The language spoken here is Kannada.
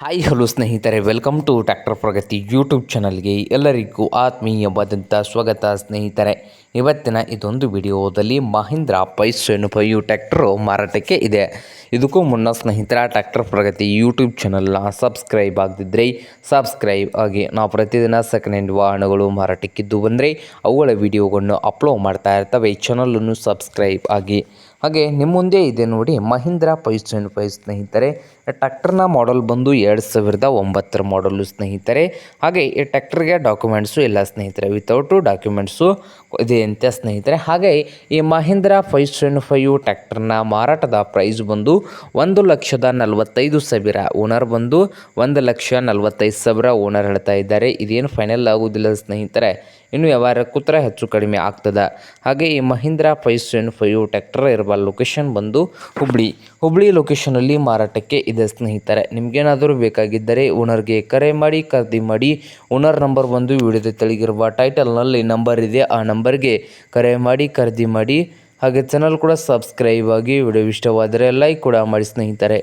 ಹಾಯ್ ಹಲೋ ಸ್ನೇಹಿತರೆ. Welcome to tractor Pragati YouTube ಚಾನಲ್ಗೆ ಎಲ್ಲರಿಗೂ ಆತ್ಮೀಯವಾದಂಥ ಸ್ವಾಗತ, ಸ್ನೇಹಿತರೆ. ಇವತ್ತಿನ ಇದೊಂದು ವಿಡಿಯೋದಲ್ಲಿ ಮಹೀಂದ್ರ ಪೈಸೆನು ಪೈಯು ಟ್ಯಾಕ್ಟ್ರು ಮಾರಾಟಕ್ಕೆ ಇದೆ. ಇದಕ್ಕೂ ಮುನ್ನ ಸ್ನೇಹಿತರ ಟ್ರ್ಯಾಕ್ಟರ್ ಪ್ರಗತಿ ಯೂಟ್ಯೂಬ್ ಚಾನಲ್ನ ಸಬ್ಸ್ಕ್ರೈಬ್ ಆಗದಿದ್ದರೆ ಸಬ್ಸ್ಕ್ರೈಬ್ ಆಗಿ ನಾವು ಪ್ರತಿದಿನ ಸೆಕೆಂಡ್ ಹ್ಯಾಂಡ್ ವಾಹನಗಳು ಮಾರಾಟಕ್ಕಿದ್ದು ಬಂದರೆ ಅವುಗಳ ವಿಡಿಯೋಗಳನ್ನು ಅಪ್ಲೋಡ್ ಮಾಡ್ತಾ ಇರ್ತವೆ. ಚಾನಲನ್ನು ಸಬ್ಸ್ಕ್ರೈಬ್ ಆಗಿ ಹಾಗೆ ನಿಮ್ಮ ಮುಂದೆ ಇದೆ ನೋಡಿ ಮಹೀಂದ್ರ ಫೈವ್ ಸೆವೆನ್ ಫೈವ್ ಸ್ನೇಹಿತರೆ. ಟ್ರ್ಯಾಕ್ಟರ್ನ ಮಾಡಲ್ ಬಂದು ಎರಡು ಸಾವಿರದ ಒಂಬತ್ತರ ಮಾಡಲು ಸ್ನೇಹಿತರೆ. ಹಾಗೆ ಈ ಟ್ಯಾಕ್ಟರ್ಗೆ ಡಾಕ್ಯುಮೆಂಟ್ಸು ಇಲ್ಲ ಸ್ನೇಹಿತರೆ ವಿತೌಟು ಡಾಕ್ಯುಮೆಂಟ್ಸು ಇದೆ ಅಂತ ಸ್ನೇಹಿತರೆ. ಹಾಗೆ ಈ ಮಹೀಂದ್ರ ಫೈವ್ ಸೆವೆನ್ ಫೈವ್ ಟ್ಯಾಕ್ಟರ್ನ ಮಾರಾಟದ ಪ್ರೈಸ್ ಬಂದು ಒಂದು ಲಕ್ಷದ ನಲವತ್ತೈದು ಸಾವಿರ ಓನರ್ ಬಂದು ಒಂದು ಲಕ್ಷ ನಲವತ್ತೈದು ಸಾವಿರ ಓನರ್ ಹೇಳ್ತಾ ಇದ್ದಾರೆ. ಇದೇನು ಫೈನಲ್ ಆಗೋದಿಲ್ಲ ಸ್ನೇಹಿತರೆ. ಇನ್ನು ವ್ಯವಹಾರ ಕೂತ್ರ ಹೆಚ್ಚು ಕಡಿಮೆ ಆಗ್ತದೆ. ಹಾಗೆ ಈ Mahindra five seven five tractor ಇರುವ ಲೊಕೇಶನ್ ಬಂದು ಹುಬ್ಳಿ. ಹುಬ್ಳಿ ಲೊಕೇಶನಲ್ಲಿ ಮಾರಾಟಕ್ಕೆ ಇದೆ ಸ್ನೇಹಿತರೆ, ನಿಮಗೇನಾದರೂ ಬೇಕಾಗಿದ್ದರೆ ಓನರ್ಗೆ ಕರೆ ಮಾಡಿ, ಖರೀದಿ ಮಾಡಿ. ಓನರ್ ನಂಬರ್ ಬಂದು ವಿಡಿಯೋದ ತೆಳಗಿರುವ ಟೈಟಲ್ನಲ್ಲಿ ನಂಬರ್ ಇದೆ, ಆ ನಂಬರ್ಗೆ ಕರೆ ಮಾಡಿ, ಖರೀದಿ ಮಾಡಿ. ಹಾಗೆ ಚಾನಲ್ ಕೂಡ ಸಬ್ಸ್ಕ್ರೈಬ್ ಆಗಿ ವಿಡಿಯೋ ಇಷ್ಟವಾದರೆ ಲೈಕ್ ಕೂಡ ಮಾಡಿ ಸ್ನೇಹಿತರೆ.